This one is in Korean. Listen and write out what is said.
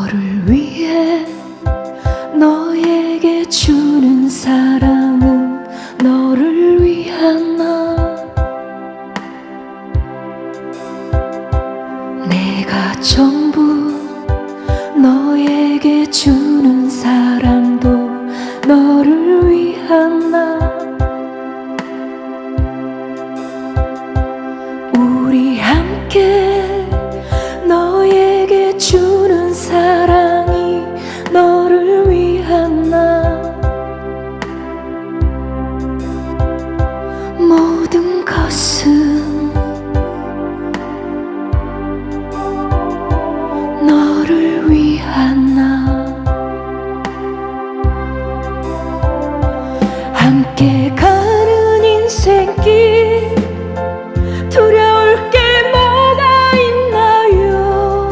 너를 위해 너에게 주는 사랑은 너를 위한 나? 내가 전부 너에게 주는 사랑도 너를 위한 않나 모든 것은 너를 위하나. 함께 가는 인생길